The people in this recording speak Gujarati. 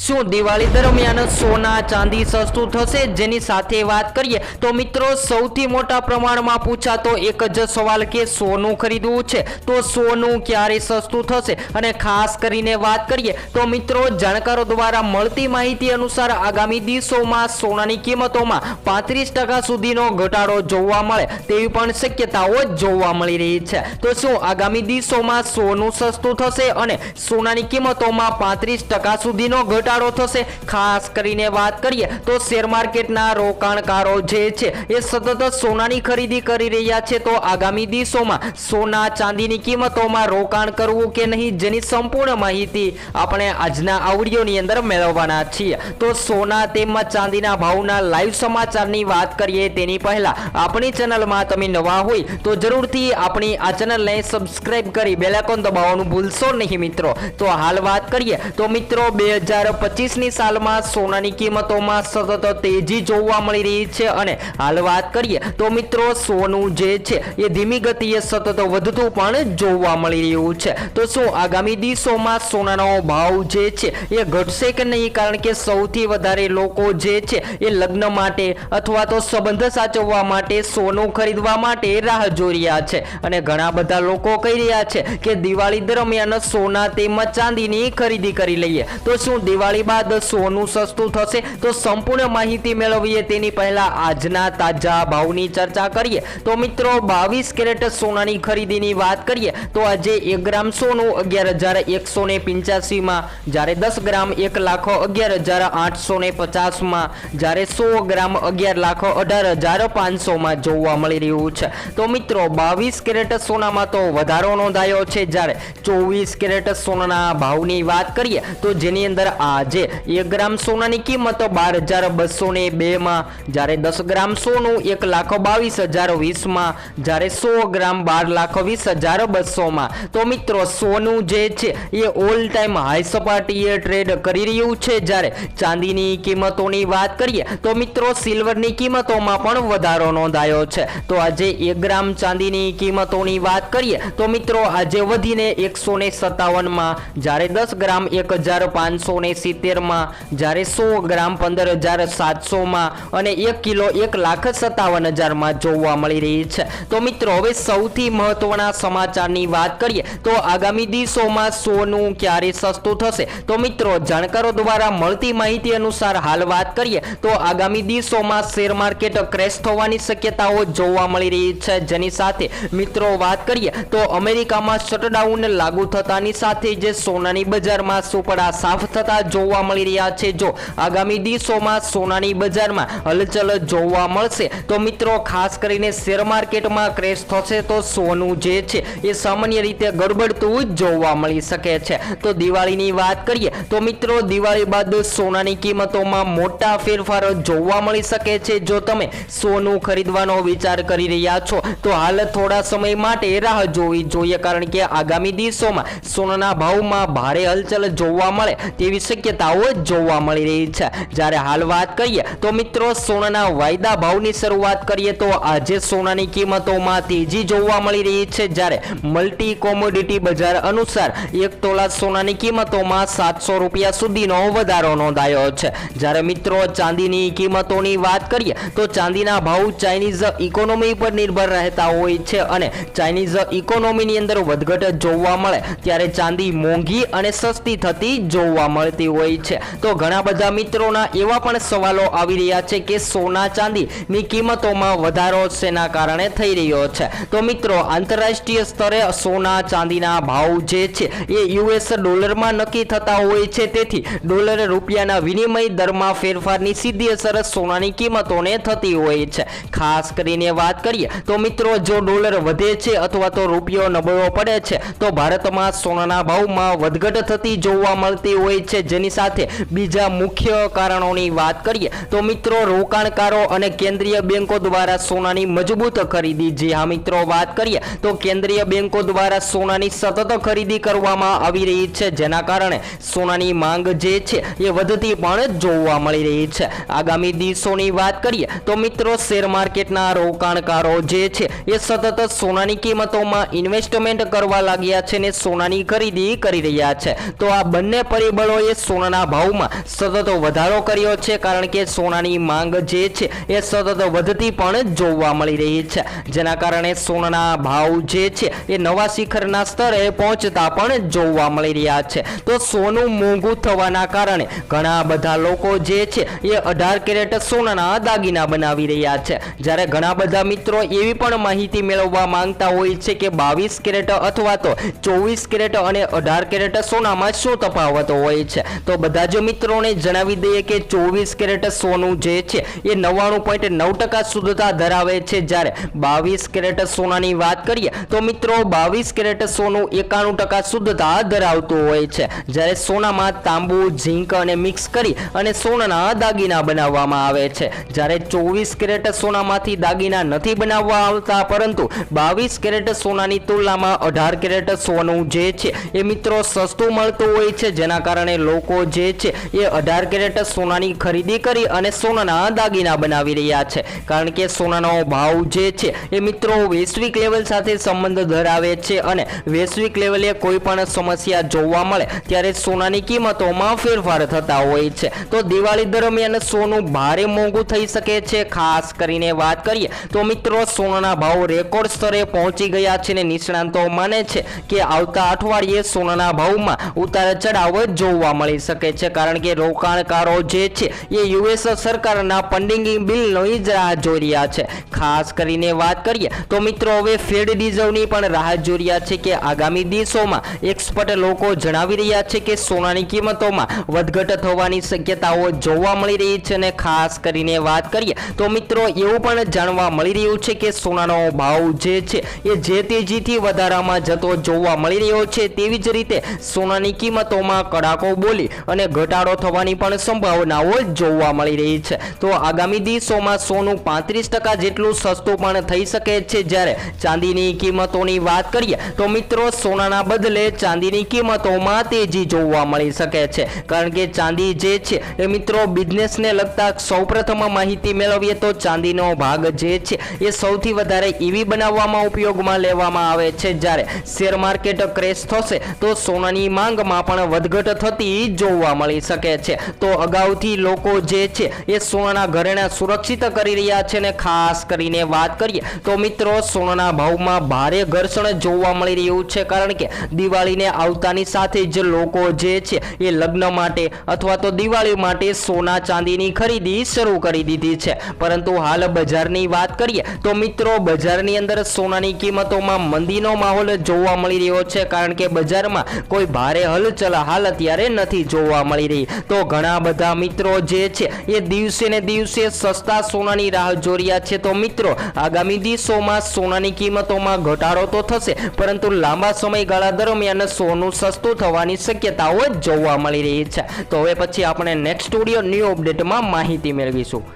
શું દિવાળી દરમિયાન સોના, ચાંદી સસ્તું થશે? જેની સાથે વાત કરીએ તો મિત્રો, સૌથી મોટા પ્રમાણમાં પૂછાતો એક જ સવાલ કે સોનું ખરીદવું છે? તો સોનું ક્યારે સસ્તું થશે? અને ખાસ કરીને વાત કરીએ તો મિત્રો, જાણકારો દ્વારા મળતી માહિતી અનુસાર આગામી દિવસોમાં સોનાની કિંમતોમાં પાંત્રીસ ટકા સુધીનો ઘટાડો જોવા મળે તેવી પણ શક્યતાઓ જોવા મળી રહી છે. તો શું આગામી દિવસોમાં સોનું સસ્તું થશે અને સોનાની કિંમતોમાં પાંત્રીસ ટકા સુધીનો ઘટાડો થશે. ખાસ કરીને વાત કરીએ તો શેર માર્કેટના રોકાણકારો જે છે, એ સતત સોનાની ખરીદી કરી રહ્યા છે. તો આગામી દિવસોમાં સોના ચાંદીની કિંમતોમાં રોકાણ કરવું કે નહીં, જેની સંપૂર્ણ માહિતી આપણે આજના આ વિડીયોની અંદર મેળવવાના છીએ. તો સોના તેમજ ચાંદીના ભાવના લાઈવ સમાચારની વાત કરીએ તેની પહેલા આપણી ચેનલમાં તમે નવા હોય તો જરૂરથી આપણી આ ચેનલને સબસ્ક્રાઇબ કરી બેલાકોન દબાવવાનું ભૂલશો નહીં મિત્રો. તો હાલ વાત કરીએ તો મિત્રો બે હજાર પચીસની સાલમાં સોનાની કિંમતોમાં સતત તેજી જોવા મળી રહી છે અને હાલ વાત કરીએ તો મિત્રો સોનું જે છે એ ધીમી ગતિએ સતત વધતું પણ જોવા મળી રહ્યું છે. તો શું આગામી દિવસોમાં સોનાનો ભાવ જે છે એ ઘટશે કે નહીં? કારણ કે સૌથી વધારે લોકો જે છે એ લગ્ન માટે અથવા તો સંબંધ સાચવવા માટે સોનું ખરીદવા માટે રાહ જોઈ રહ્યા છે. અને ઘણા બધા લોકો કહી રહ્યા છે કે દિવાળી દરમિયાન સોના તેમજ ચાંદીની ખરીદી કરી લઈએ. તો શું દિવાળી બાદ સોનું સસ્તું થશે તો સંપૂર્ણ માહિતી મેળવીએ તેની પહેલા આજના તાજા ભાવની ચર્ચા કરીએ. તો મિત્રો, બાવીસ કેરેટ સોનાની ખરીદીની વાત કરીએ તો આજે એક ગ્રામ સોનું અગિયાર હજાર એકસો ને પિંચ્યાસીમાં, જ્યારે દસ ગ્રામ એક લાખ અગિયાર હજાર આઠસો ને પચાસમાં, જ્યારે સો ગ્રામ અગિયાર લાખ અઢાર હજાર પાંચસોમાં જોવા મળી રહ્યું છે. તો મિત્રો, બાવીસ કેરેટ સોનામાં તો વધારો નોંધાયો છે. જ્યારે ચોવીસ કેરેટ સોનાના ભાવની વાત કરીએ તો જેની અંદર આજે એક ગ્રામ સોનાની કિંમત બાર હજાર બસો ને બેમાં જ્યારે દસ ગ્રામ સોનું એક લાખ બાવીસ હજાર વીસમાં જ્યારે સો ગ્રામ બાર લાખ વીસ હજાર બસોમાં તો મિત્રો, સોનું જે છે એ ઓલ ટાઈમ હાઈ સપાટીએ ટ્રેડ કરી રહ્યું છે. જ્યારે ચાંદીની કિંમતોની વાત કરીએ, તો મિત્રો સિલ્વરની કિંમતોમાં પણ વધારો નોંધાયો છે. તો આજે એક ગ્રામ ચાંદીની કિંમતોની વાત કરીએ, તો મિત્રો, આજે વધીને એકસો ને સત્તાવનમાં જ્યારે દસ ગ્રામ એક હજાર પાંચસો ને સિત્તેરમાં, જ્યારે સો ગ્રામ પંદર હજાર સાતસોમાં અને એક કિલો એક લાખ સત્તાવન હજારમાં જોવા મળી રહી છે. તો મિત્રો, હવે સૌથી મહત્વના સમાચારની વાત કરીએ, તો આગામી દિવસોમાં સોનું ક્યારે સસ્તું થશે? તો મિત્રો, જાણકારો દ્વારા મળતી માહિતી અનુસાર હાલ વાત કરીએ, તો આગામી દિવસોમાં શેર માર્કેટ ક્રેશ થવાની શક્યતાઓ જોવા મળી રહી છે. જેની સાથે મિત્રો વાત કરીએ, તો અમેરિકામાં શટડાઉન લાગુ થતાની સાથે જે સોનાની બજારમાં સુપડા સાફ થતા જોવા મળી રહ્યા છે. જો આગામી દિવસોમાં સોનાની બજારમાં હલચલ જોવા મળશે, તો મિત્રો ખાસ કરીને શેર માર્કેટમાં ક્રેશ થશે તો સોનું જે છે એ સામાન્ય રીતે ગડબડતું જોવા મળી શકે છે. તો દિવાળીની વાત કરીએ, તો મિત્રો દિવાળી બાદ સોનાની કિંમતોમાં મોટા ફેરફાર જોવા મળી શકે છે. જો તમે સોનું ખરીદવાનો વિચાર કરી રહ્યા છો, તો હાલ થોડા સમય માટે રાહ જોવી જોઈએ. કારણ કે આગામી દિવસોમાં સોનાના ભાવમાં ભારે હલચલ જોવા મળે તેવી શક્યતાઓ જોવા મળી રહી છે. જ્યારે હાલ વાત કરીએ તો મિત્રો સોનાના વાયદા ભાવની શરૂઆત કરીએ તો આજે સોનાની કિંમતોમાં તેજી જોવા મળી રહી છે. જ્યારે મલ્ટી કોમોડિટી બજાર અનુસાર એક તોલા સોનાની કિંમતોમાં સાતસો રૂપિયા સુધીનો વધારો નોંધાયો છે. જ્યારે મિત્રો ચાંદીની કિંમતોની વાત કરીએ તો ચાંદીના ભાવ ચાઇનીઝ ઇકોનોમી પર નિર્ભર રહેતા હોય છે અને ચાઇનીઝ ઇકોનોમીની અંદર વધઘટ જોવા મળે. ત્યારે ચાંદી મોંઘી અને સસ્તી થતી જોવા મળતી હોય છે. તો ઘણા બધા મિત્રોના એવા પણ સવાલો આવી રહ્યા છે કે સોના ચાંદીની કિંમતોમાં વધારો શેના કારણે થઈ રહ્યો છે? તો મિત્રો, આંતરરાષ્ટ્રીય સ્તરે સોના ચાંદીના ભાવ જે છે એ યુએસ ડોલરમાં નક્કી થતા હોય છે. તેથી ડોલર રૂપિયાના વિનિમય દરમાં ફેરફારની સીધી અસર સોનાની કિંમતોને થતી હોય છે. ખાસ કરીને વાત કરીએ તો મિત્રો, જો ડોલર વધે છે અથવા તો રૂપિયો નબળો પડે છે, તો ભારતમાં સોનાના ભાવમાં વધઘટ થતી જોવા મળતી હોય છે. જેની સાથે બીજા મુખ્ય કારણોની વાત કરીએ, તો મિત્રો રોકાણકારો અને કેન્દ્રીય બેંકો દ્વારા સોનાની મજબૂત ખરીદી, જે હા મિત્રો, વાત કરીએ, તો કેન્દ્રીય બેંકો દ્વારા સોનાની સતત ખરીદી કરવામાં આવી રહી છે, જેના કારણે સોનાની માંગ જે છે એ વધતી પણ જોવા મળી રહી છે. આગામી દિવસોની વાત કરીએ, તો મિત્રો શેર માર્કેટના રોકાણકારો જે છે એ સતત સોનાની કિંમતોમાં ઇન્વેસ્ટમેન્ટ કરવા લાગ્યા છે ને સોનાની ખરીદી કરી રહ્યા છે. તો આ બંને પરિબળોએ સોનાના ભાવમાં સતત વધારો કર્યો છે, કારણ કે સોનાની માંગ જે છે એ સતત વધતી પણ જોવા મળી રહી છે. જેના કારણે સોનાના ભાવ જે છે એ નવા શિખરના સ્તરે પહોંચતા પણ જોવા મળી રહ્યા છે. તો સોનું મોંઘું થવાના કારણે ઘણા બધા લોકો જે છે એ અઢાર કેરેટ સોનાના દાગીના બનાવી રહ્યા છે. જ્યારે ઘણા બધા મિત્રો એવી પણ માહિતી મેળવવા માંગતા હોય છે કે બાવીસ કેરેટ અથવા તો ચોવીસ કેરેટ અને અઢાર કેરેટ સોનામાં શું તફાવત હોય છે? તો બધા જ મિત્રોને જણાવી દઈએ કે ચોવીસ કેરેટ સોનું જે છે, એ નવ્વાણું પોઈન્ટ નવ ટકા શુદ્ધતા ધરાવે છે. જ્યારે બાવીસ કેરેટ સોનાની વાત કરીએ, તો મિત્રો બાવીસ કેરેટ સોનું એકાણું ટકા શુદ્ધતા ધરાવતું હોય છે. જ્યારે સોનામાં તાંબુ, ઝીંક અને મિક્સ કરી અને સોનાના દાગીના બનાવવામાં આવે છે. જ્યારે ચોવીસ કેરેટ સોનામાંથી દાગીના નથી બનાવવા આવતા, પરંતુ બાવીસ કેરેટ સોનાની તુલનામાં અઢાર કેરેટ સોનું જે છે, એ મિત્રો સસ્તું મળતું હોય છે. જેના કારણે લોકો જે છે, એ અઢાર કેરેટ સોનાની ખરીદી કરી અને સોનાના દાગીના બનાવી રહ્યા છે. કારણ કે સોનાનો ભાવ જે છે, એ મિત્રો વૈશ્વિક લેવલ સાથે સંબંધ ધરાવે છે અને વૈશ્વિક લેવલે કોઈ પણ સમસ્યા જોવા મળે ત્યારે સોનાની કિંમતોમાં ફેરફાર થતા હોય છે. તો દિવાળી દરમિયાન સોનું ભારે મોંઘું થઈ શકે છે. ખાસ કરીને વાત કરીએ તો મિત્રો, સોનાના ભાવ રેકોર્ડ સ્તરે પહોંચી ગયા છે ને નિષ્ણાંતો માને છે કે આવતા અઠવાડિયે સોનાના ભાવમાં ઉતાર ચઢાવ જોવા મળી શકે છે કારણ કે રોકાણકારો જે છે એ યુએસ સરકારના ફંડિંગ બિલની જ રાહ જોઈ રહ્યા છે. ખાસ કરીને વાત કરીએ તો મિત્રો હવે ફેડ રિઝર્વની પણ રાહ જોઈ રહ્યા છે કે આગામી દિવસોમાં એક્સપર્ટ લોકો જણાવી રહ્યા છે કે સોનાની કિંમતોમાં વધઘટ થવાની શક્યતાઓ જોવા મળી રહી છે અને ખાસ કરીને વાત કરીએ તો મિત્રો એવું પણ જાણવા મળી રહ્યું છે કે સોનાનો ભાવ જે છે એ જે તેજીથી વધારામાં જતો જોવા મળી રહ્યો છે તેવી જ રીતે સોનાની કિંમતોમાં કડાકો બોલી અને ઘટાડો થવાની પણ સંભાવનાઓ જોવા મળી રહી છે. તો આગામી દિવસોમાં સોનું પાંત્રીસ ટકા જેટલું સસ્તું પણ થઈ શકે છે. જ્યારે ચાંદીની કિંમતોની વાત કરીએ, તો મિત્રો સોનાના બદલે ચાંદીની કિંમતોમાં તેજી જોવા મળી શકે છે. કારણ કે ચાંદી જે છે, એ મિત્રો બિઝનેસને લગતા સૌપ્રથમ માહિતી મેળવીએ તો ચાંદીનો ભાગ જે છે, એ સૌથી વધારે એવી બનાવવામાં ઉપયોગમાં લેવામાં આવે છે. જ્યારે શેર માર્કેટ ક્રેશ થશે, તો સોનાની માંગમાં પણ વધઘટ થતી જોવા મળી શકે છે. તો અગાઉથી લોકો જે છે એ સોનાના ઘરેણા સુરક્ષિત કરી રહ્યા છે ને ખાસ કરીને વાત કરીએ તો મિત્રો સોનાના ભાવમાં ભારે ઘર્ષણ જોવા મળી રહ્યું છે કારણ કે દિવાળીને આવતાની સાથે જ લોકો જે છે એ લગ્ન માટે અથવા તો દિવાળી માટે સોના ચાંદીની ખરીદી શરૂ કરી દીધી છે. પરંતુ હાલ બજારની વાત કરીએ તો મિત્રો બજારની અંદર સોનાની કિંમતોમાં મંદીનો માહોલ જોવા મળી રહ્યો છે કારણ કે બજારમાં કોઈ ભારે હલચલ હાલ અત્યારે નથી જોવા મળી રહી. તો ઘણા બધા મિત્રો જે છે, એ દિવસે ને દિવસે સસ્તા સોનાની રાહ જોઈ છે. તો મિત્રો, આગામી દિવસોમાં સોનાની કિંમતોમાં ઘટાડો તો થશે, પરંતુ લાંબા સમયગાળા દરમિયાન સોનું સસ્તું થવાની શક્યતાઓ જોવા મળી રહી છે. તો હવે પછી આપણે નેક્સ્ટ સ્ટુડિયો ન્યૂ અપડેટમાં માહિતી મેળવીશું.